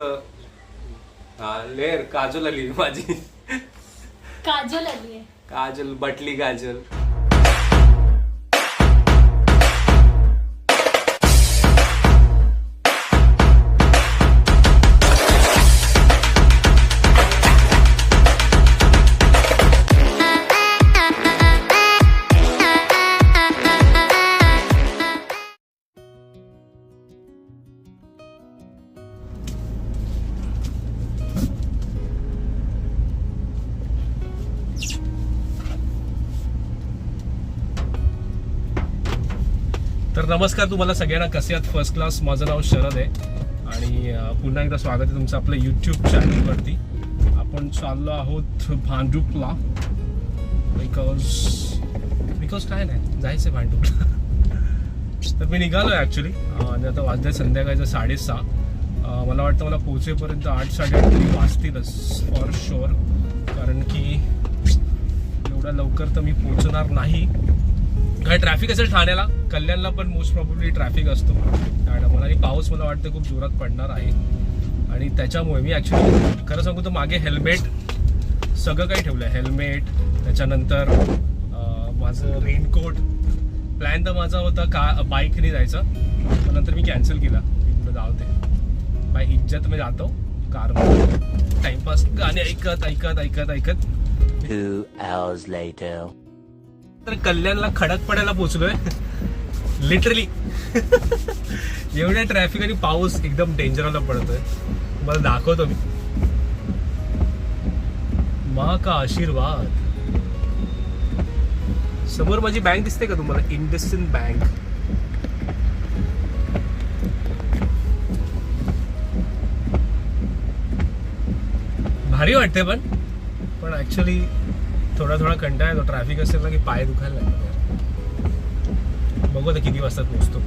हा लेर काजल आली माझी. काजल आली काजल बटली काजल. नमस्कार तुम्हाला सगळ्यांना. कसे आहात? फर्स्ट क्लास माझं नाव शरद आहे. आणि पुन्हा एकदा स्वागत आहे तुमचं आपलं यूट्यूब चॅनलवरती आपण चाललो आहोत भांडूपला. बिकॉज बिकॉज काय नाही. जायचं आहे भांडूपला. तर मी निघालो आहे ॲक्च्युली आणि आता वाजले संध्याकाळचं साडेसहा. मला वाटतं मला पोहोचेपर्यंत आठ साडेआठ तरी वाजतीलच फॉर शुअर कारण की एवढ्या लवकर तर मी पोहोचणार नाही. काय ट्रॅफिक असेल ठाण्याला? कल्याणला पण मोस्ट प्रॉब्ली ट्रॅफिक असतो. मला आणि पाऊस मला वाटतं खूप जोरात पडणार आहे. आणि त्याच्यामुळे मी ॲक्च्युली खरं सांगू तर मागे हेल्मेट सगळं काही ठेवलं आहे हेल्मेट त्याच्यानंतर माझं रेनकोट प्लॅन तर माझा होता का बाईकने जायचं. पण नंतर मी कॅन्सल केला. मी कुठं माय बाय इज्जत मी जातो. कारमध्ये टाइमपास गाणे ऐकत ऐकत ऐकत ऐकत. Two hours later. तर कल्याणला खडक पोहोचलोय. लिटरली एवढ्या ट्रॅफिक आणि पाऊस एकदम डेंजरला पडतोय. मला दाखवतो मी. मा का आशीर्वाद. समोर माझी बँक दिसते का तुम्हाला? इंडस्ट्रियल बँक भारी वाटते पण. पण ऍक्च्युली थोडा थोडा कंटाळा येतो. ट्रॅफिक असेल ना की पाय दुखायला लागतात. बघू आता किती वाजता पोहोचतो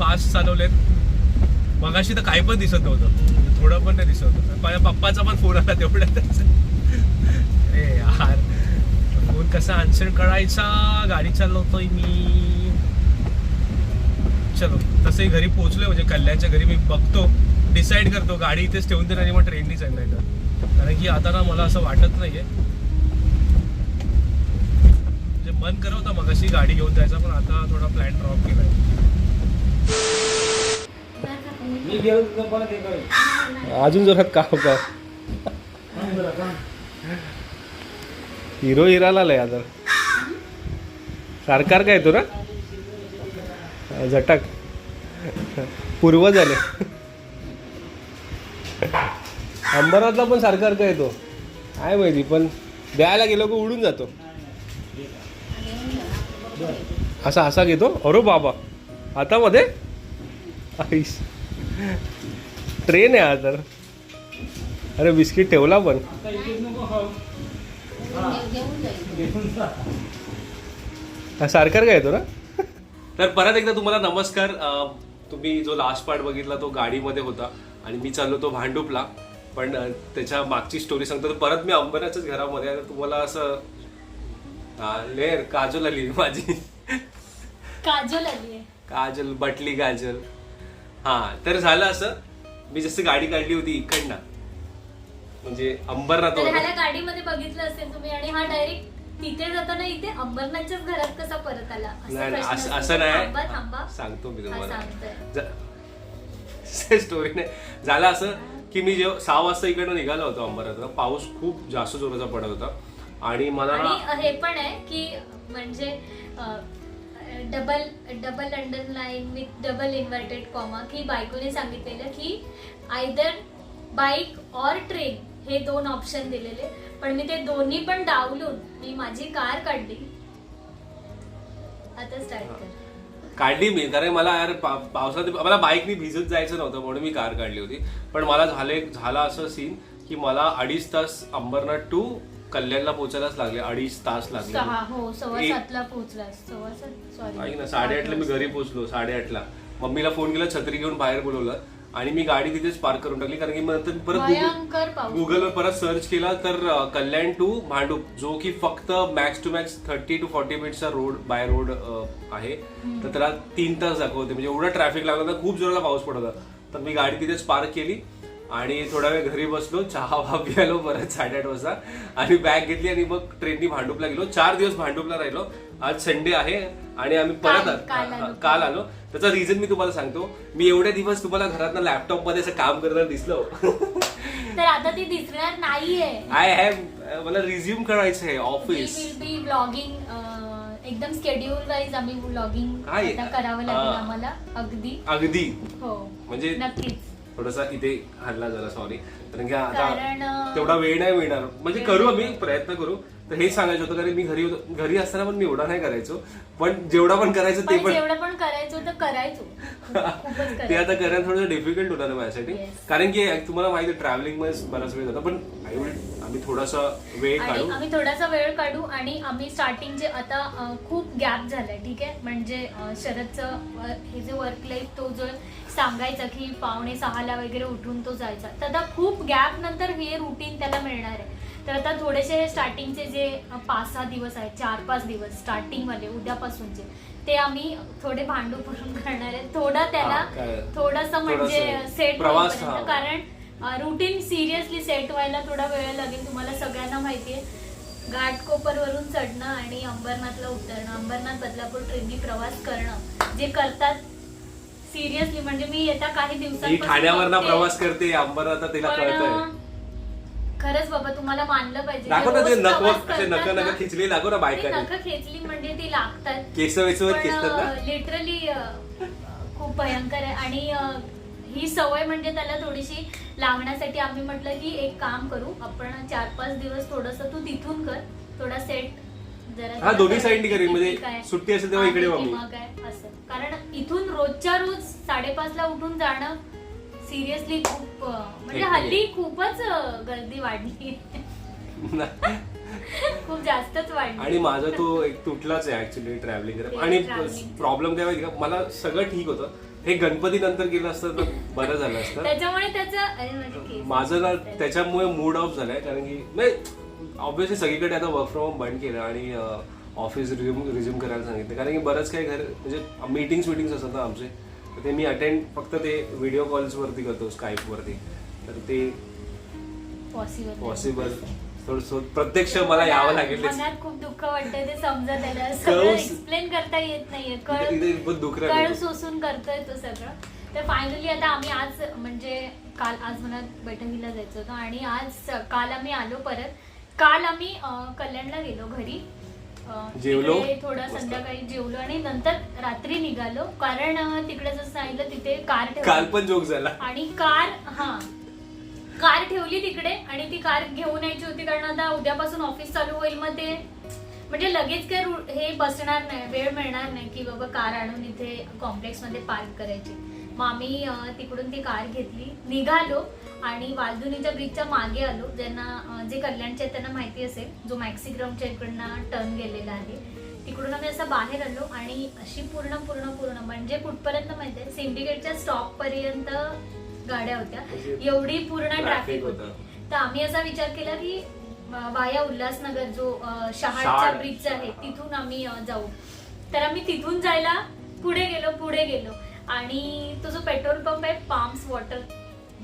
फास्ट चालवलेत. मगाशी तर काही पण दिसत नव्हतं. म्हणजे थोडं पण नाही दिसत होतं. माझ्या पप्पाचा पण फोन आला तेवढ्यातच. अरे यार. फोन कसा आन्सर करायचा? गाडी चालवतोय मी. चलो तसंही घरी पोहोचलोय. म्हणजे कल्याणच्या घरी मी बघतो. डिसाईड करतो. गाडी इथेच ठेवून देणार आणि मग ट्रेननी नाही तर. कारण की आता ना मला असं वाटत नाहीये. म्हणजे मन करवता मग अशी गाडी घेऊन जायचा. पण आता थोडा अजून जोरात का हो का? हिरो हिराला लय आता सरकार काय येतो ना झटक. पूर्व झाले. अंबरनाथला पण सरकार काय येतो आहे माहिती पण द्यायला गेलो की उडून जातो. असा असा घेतो? अरे बाबा. हातामध्ये आईस. ट्रेन आहे तर. अरे बिस्किट ठेवला पण. हा सरकार काय येतो ना? तर परत एकदा तुम्हाला नमस्कार. तुम्ही जो लास्ट पार्ट बघितला तो गाडीमध्ये होता. आणि मी चाललो तो भांडूपला. पण त्याच्या मागची स्टोरी सांगतो. तर परत मी अंबरनाथच्याच घरामध्ये तुम्हाला असं लेर काजल आली माझी. काजल आली आहे. काजल बटली काजल. हा तर झालं असं. मी जसं गाडी काढली होती इकडनं. म्हणजे अंबरनाथ तर होतं. ह्याला गाडीमध्ये बघितलं असेल तुम्ही आणि हा डायरेक्ट तिथे जाताना इथे अंबरनाथच्याच घरात कसा परत आला? असा नाही नाही, प्रश्न असं. असं नाही. थांबा सांगतो मी हा, तुम्हाला सांगतोय. स्टोरी नाही झालं असं की मी जेव्हा सहा वाजता इकडनं निघालो होतो अंबरनाथला. पाऊस खूप जास्त जोराचा पडत होता. आणि मला ना आणि हे पण आहे की म्हणजे double double underline with double inverted comma की बायकोने सांगितलेलं की आयदर बाईक और ट्रेन हे दोन ऑप्शन दिलेले. पण मी ते दोन्ही पण डावलून मी माझी कार काढली. आता स्टार्ट कर. काढली मी कारण मला यार पा- पावसात मला बाईकनी भिजत जायचं नव्हतं म्हणून मी कार काढली होती. पण मला झाले झाला असं सीन की मला अडीच तास अंबरनाथ टू कल्याणला पोहोचायलाच लागले अडीच तास लागले. हो सव्वा एक- सातला पोहोचला सव्वा सात ऐक ना साडेआठला मी घरी पोहोचलो साडेआठला. मम्मीला फोन केला छत्री घेऊन बाहेर बोलवलं आणि मी गाडी तिथेच पार्क करून टाकली कारण की मग नंतर परत भयंकर पाऊस. गुगलवर परत सर्च केला तर अ, कल्याण टू भांडूप जो की फक्त max to max thirty to forty मिनिटचा road by road आहे. तर त्याला तीन तास दाखवते. म्हणजे एवढं ट्रॅफिक लागलं होतं खूप जोराला पाऊस पडत होता. तर मी गाडी तिथेच पार्क केली. आणि थोडा वेळ घरी बसलो चहा वा पियालो परत साडेआठ वाजता. आणि बॅग घेतली आणि मग ट्रेननी भांडूपला गेलो. चार दिवस भांडूपला राहिलो. आज संडे आहे आणि आम्ही परत काल- आलो. काल आलो. त्याचा रिझन मी तुम्हाला सांगतो. मी एवढे दिवस तुम्हाला घरात लॅपटॉपमध्ये असं काम करताना दिसलो. तर आता ती दिसणार नाहीये. आय हॅव मला रिझ्यूम करायचं आहे ऑफिस ब्लॉगिंग एकदम स्केड्यूल वाईज आम्ही ब्लॉगिंग करावं लागेल. आम्हाला अगदी. अगदी. हो. म्हणजे नक्कीच. थोडासा इथे हल्ला झाला सॉरी कारण की आता तेवढा वेळ नाही मिळणार. म्हणजे करू आम्ही प्रयत्न करू. तर हे सांगायचं होतं कारण मी घरी होतो घरी असताना पण मी एवढा नाही करायचो. पण जेवढा पण करायचं ते पण पण जेवढं पण करायचं तर करायचो. ते आता करायला थोडं डिफिकल्ट होणार माझ्यासाठी. कारण की तुम्हाला माहिती ट्रॅव्हलिंगमध्ये बराच वेळ जातो. पण will- आम्ही थोडासा वेळ काढू. आम्ही थोडासा वेळ काढू आणि आम्ही स्टार्टिंगचे आता अ, खूप गॅप झालाय ठीक आहे? म्हणजे शरदचं हे जे वर्क लाईफ तो जो सांगायचा की पावणे सहाला वगैरे उठून तो जायचा. तर आता खूप गॅप नंतर हे रुटीन त्याला मिळणार आहे. तर आता थोडेसे हे स्टार्टिंगचे जे पाच सहा दिवस आहेत चार पाच दिवस स्टार्टिंग वाले उद्यापासूनचे ते आम्ही थोडे भांडू पडून करणार आहे. थोडा त्याला थोडंसं म्हणजे सेट. कारण रुटीन सिरियसली सेट व्हायला थोडा वेळ लागेल तुम्हाला सगळ्यांना माहितीये घाटकोपरवरून चढणं आणि अंबरनाथला उतरणं अंबरनाथ बदलापूर ट्रेननी प्रवास करणं जे करतात सिरियसली म्हणजे मी येत्या काही ही ठाण्यावरनं. प्रवास करते अंबरनाथ तिला पण, कळतंय. खरंच बाबा तुम्हाला मानलं पाहिजे. दाखव ना ते रोज नख प्रवास असे नख करतात नख ना, खिचले दाखव ना ते बायकाने. नख खेचली म्हणजे ती लागतात. केस वेसवर खेचतात ना? लिटरली खूप भयंकर आहे. आणि अ, ही सवय म्हणजे त्याला थोडीशी लावण्यासाठी आम्ही म्हटलं की एक काम करू आपण चार पाच दिवस थोडस तू तिथून कर थोडा सेट जरा हा, दोन्ही करीन, किती म्हणजे. सुट्टी असेल तेव्हा इकडे आहे. किंवा काय असं कारण इथून रोजच्या रोज साडेपाच ला उठून जाणं सिरियसली खूप अ, म्हणजे Hectic. हल्ली खूपच अ, गर्दी वाढली खूप जास्तच वाढली आणि माझा तो एक तुटलाच आहे ऍक्च्युली ट्रॅव्हलिंग आणि travelling. प्रॉब्लेम काय माहिती का मला सगळं ठीक होतं हे गणपती नंतर केलं असतं तर बरं झालं असतं त्याच्यामुळे त्याचं अरे माझे केस माझं ना दिसतायत. त्याच्यामुळे मूड ऑफ झालाय कारण की नाही ऑब्व्हियसली सगळीकडे आता वर्क फ्रॉम होम बंद केलं आणि ऑफिस रिझ्यूम रिझ्यूम करायला सांगितलं. कारण की बरंच काही घर म्हणजे मीटिंग्स विटिंग्स असतात ना आमचे. तर ते मी अटेंड फक्त ते व्हिडिओ कॉल्सवरती करतो स्काईपवरती तर ते पॉसिबल पॉसिबल प्रत्यक्ष मला यावं लागेल खूप दुःख वाटतंय ते समजत सगळं एक्सप्लेन करता येत नाहीये. कळ. सोसून करतोय तो सगळं. तर फायनली आता आम्ही आज म्हणजे काल आज मला बैठकीला जायचं होतं आणि आज काल आम्ही आलो परत. काल आम्ही अं, कल्याणला गेलो घरी. अं, जेवलो. तिकडे थोडं मस्त. संध्याकाळी जेवलो आणि नंतर रात्री निघालो. कारण अं, तिकडे जसं सांगितलं तिथे कार काल ठेवली पण जोक झाला. आणि कार हा. कार ठेवली तिकडे आणि ती कार घेऊन यायची होती कारण आता उद्यापासून ऑफिस चालू होईल मग ते. म्हणजे लगेच काय रु- हे बसणार नाही वेळ मिळणार नाही की बाबा कार आणून इथे कॉम्प्लेक्समध्ये पार्क करायची. मग आम्ही अं, तिकडून ती कार घेतली. निघालो. आणि वालधुनीच्या ब्रिजच्या मागे आलो. ज्यांना जे कल्याणचे आहेत त्यांना माहिती असेल जो मॅक्सी ग्राउंडच्या इकडनं टर्न गेलेला आहे. तिकडून आम्ही असं बाहेर आलो आणि अशी पूर्ण पूर्ण पूर्ण म्हणजे कुठपर्यंत माहितीये? सिंडिकेटच्या स्टॉप पर्यंत गाड्या होत्या. एवढी पूर्ण ट्रॅफिक होतं. तर आम्ही असा विचार केला की वाया उल्हासनगर जो शहाडचा शहाड. ब्रिज आहे तिथून आम्ही जाऊ. तर आम्ही तिथून जायला पुढे गेलो पुढे गेलो. आणि तो जो पेट्रोल पंप आहे पाम्स वॉटर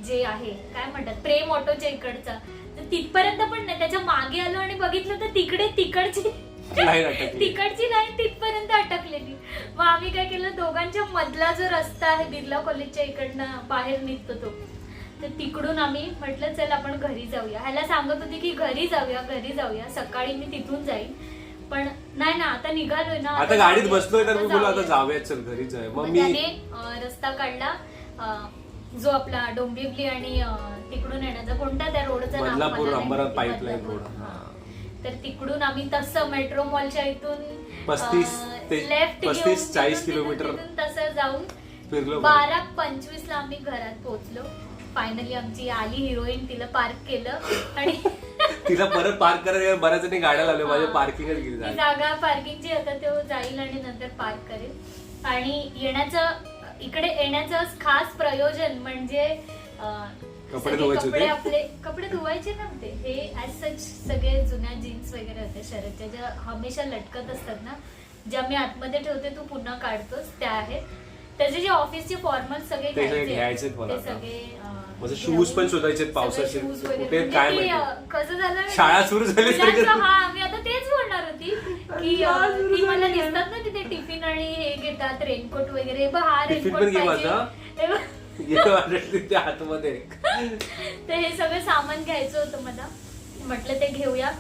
जे आहे काय म्हणतात प्रेम ऑटोच्या इकडचा. तर तिथपर्यंत पण नाही त्याच्यामागे आलो आणि बघितलं तर तिकडे तिकडची. तिकडची लाईन तिथपर्यंत अटकलेली. मग आम्ही काय केलं दोघांच्या मधला जो रस्ता आहे बिर्ला कॉलेजच्या इकडनं बाहेर निघतो तो. तर तिकडून आम्ही म्हटलं चल आपण घरी जाऊया. ह्याला सांगत होती की घरी जाऊया घरी जाऊया. सकाळी मी तिथून जाईन. पण नाही ना आता निघालोय ना. आता गाडीत जाऊया. बसलोय तर मी आता जाऊया. चल घरीच आहे मग मी रस्ता काढला. जो आपला डोंबिवली आणि अं, तिकडून येण्याचा कोणता त्या रोडचा बदलापूर, अंबरनाथ pipeline road. हा. तर तिकडून आम्ही तसं मेट्रो मॉलच्या इथून 35 ते लेफ्ट 35-40 किलोमीटर तसं जाऊन फिरलो बारा पंचवीस ला आम्ही घरात पोहोचलो फायनली आमची आली हिरोईन तिला पार्क केलं आणि तिला परत पार्क करायला बऱ्याच जणी गाड्या लावल्या माझ्या हा. पार्किंगच गेली ती जागा. जागा पार्किंगची आता तो जाईल आणि नंतर पार्क करेल आणि येण्याचं इकडे यायचं खास प्रयोजन म्हणजे कपडे धुवायचे कपडे? आपले कपडे धुवायचे नव्हते हे ऍज सच सगळे जुन्या जीन्स वगैरे होते शरदच्या ज्या हमेशा लटकत असतात ना ज्या मी आतमध्ये ठेवते तू पुन्हा काढतोस त्या आहेत त्याचे जे ऑफिसचे फॉर्मल सगळे घ्यायचे ते. सगळे shoes पण शोधायचे पावसाचे. म्हणजे कसं झालं? शाळा सुरू झाली हा मी आता तेच बोलणार होती की ती मला दिसतात ना तिथे टिफिन आणि हे घेतात रेनकोट वगैरे. हे बघ, हा टिफिन रेनकोट पण घे पाहिजे. माझा. हे बघ, ये वाटत तिथे आतमध्ये. तर हे सगळं सामान घ्यायचं होतं मला. म्हटलं ते घेऊया.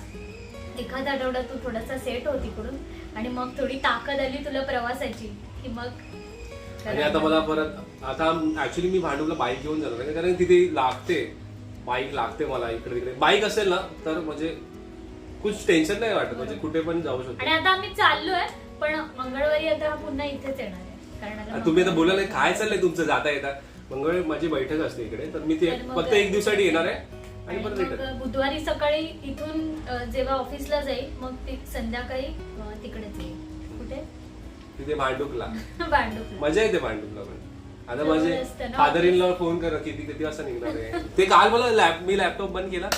एखादा आठवडा तू थोडासा सेट हो तिकडून. आणि मग थोडी ताकद आली तुला प्रवासाची की मग आणि आता मला परत आता ऍक्च्युली मी भांडूपला बाईक घेऊन जाणार आहे. कारण तिथे लागते. बाईक लागते मला इकडे तिकडे बाईक असेल ना तर म्हणजे कुछ टेन्शन नाही वाटत म्हणजे कुठे पण जाऊ आणि शकतो आता आम्ही चाललोय पण मंगळवारी आता हा पुन्हा इथेच येणार आहे. कारण आता आणि तुम्ही आता मंगळवारी- बोला नाही काय चाललंय तुमचं? जाता येता. मंगळ माझी बैठक असते इकडे तर मी ते तर मग- फक्त एक दिवसासाठी येणार आहे आणि आणि परत मग रिटर्न बुधवारी सकाळी इथून अ, जेव्हा ऑफिसला जाईल मग ती संध्याकाळी अ, तिकडेच येईल. कुठे? तिथे भांडूपला. भांडूप मजा येते भांडूपला पण. आता जवळ माझे असतं ना फादर इन लॉ फोन कर किती किती वाजता निघणार आहे? ते काल मला लॅप मी लॅपटॉप बंद केला.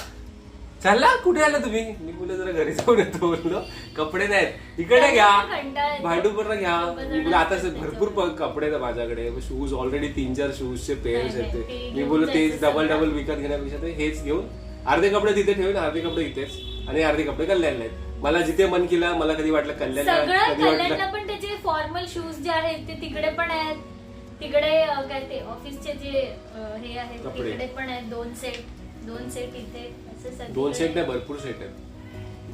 चालला कुठे आला तुम्ही? मी बोललो जरा घरी जाऊन येतो बोललो. कपडे नाहीत. इकडे घ्या. कंटाळा येतो. भांडूपला घ्या. मी बोललो आता भरपूर प- कपडे आहेत माझ्याकडे. शूज ऑलरेडी तीन चार शूजचे पेअर्स आहेत ते. मी बोललो ते डबल. डबल विकत घेण्यापेक्षा ते हेच घेऊन अर्धे कपडे तिथे ठेवून अर्धे कपडे इथेच. आणि अर्धे कपडे कल्याणला आहेत. मला जिथे मन केलं मला कधी वाटलं कल्याण सगळं कधी कल्याणला वाटलं पण त्याचे फॉर्मल शूज जे आहेत ते तिकडे पण आहेत. तिकडे अ, काय ते ऑफिसचे जे अ, हे आहेत कपडे. तिकडे पण आहेत दोन सेट दोन सेट इथे असे दोन सेट नाही भरपूर सेट आहेत.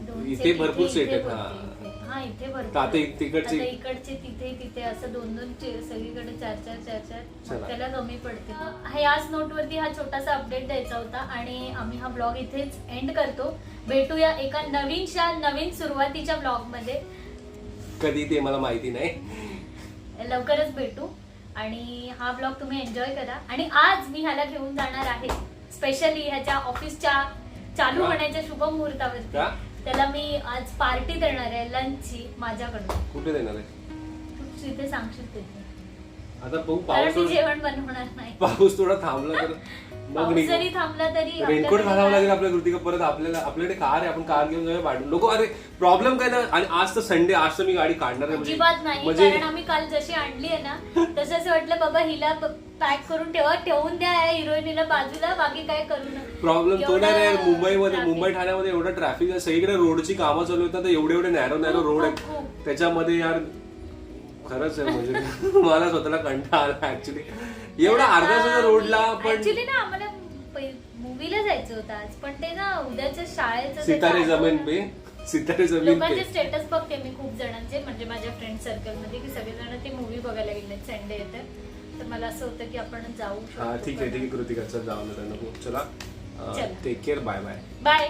दोन इथे set भरपूर set इथे आहेत, भरपूर, हा. इथे. हा इथे भरपूर. आता. तिकडचे- आता इकडचे तिथे तिथे असं दोन दोन चे- सगळीकडे चार चार चार चार. चला. मग त्याला कमी पडते. हा याच नोट वरती हा छोटासा अपडेट द्यायचा होता आणि आम्ही हा ब्लॉग इथेच एंड करतो. भेटूया एका नवीनशा नवीन सुरुवातीच्या ब्लॉगमध्ये कधी ते मला माहिती नाही. लवकरच भेटू. आणि हा ब्लॉग तुम्ही एन्जॉय करा. आणि आज मी ह्याला घेऊन जाणार आहे. स्पेशली ह्याच्या ऑफिसच्या चालू? होण्याच्या शुभ मुहूर्तावरती का? त्याला मी आज पार्टी देणार आहे लंचची माझ्याकडून कुठे देणार आहे तू तिथे सांगशील तिथे आता कारण पाऊस मी थोडा- जेवण बनवणार नाही पाऊस थोडा थांबला तर मग पाऊस. जरी थांबला तरी रेनकोट आपल्याकडे घालावं लागेल आपल्या कृतिका परत आपल्याला आपल्याकडे कार आहे आपण कार घेऊन जाऊया भांडून. लोक अरे प्रॉब्लेम काय ना आणि आज तर संडे आज तर मी गाडी काढणार आहे अजिबात नाही म्हणजे कारण आम्ही काल जशी आणली आहे ना तसं असं वाटलं बाबा हिला पॅक करून ठेवा ठेवून द्या या हिरोईनीला बाजूला बाकी काय करू नका. प्रॉब्लेम तो नाही रे मुंबईमध्ये traffic. मुंबई ठाण्यामध्ये एवढं ट्रॅफिक आहे. सगळीकडे रोडची कामं चालू होतात तर एवढे एवढे नॅरो नॅरो खूप, रोड खूप, आहेत. त्याच्यामध्ये यार खरंच आहे म्हणजे मला स्वतःला कंटाळा आला ऍक्च्युली एवढा अर्धा तासाच्या रोडला पण ऍक्च्युली ना आम्हाला मूवीला जायचं होतं आज पण ते ना उद्याच्या शाळेचं सितारे जमीन पे सितारे जमीन लोकांचे पे स्टेटस बघते मी खूप जणांचे म्हणजे माझ्या फ्रेंड सर्कलमध्ये की सगळेजण ते मूवी बघायला गेले संडे येते. तर मला असं होतं की आपण जाऊ हा शकतो ठीक आहे ठीक आहे कृतिका चल जाऊन नको चला चला. Take care bye bye bye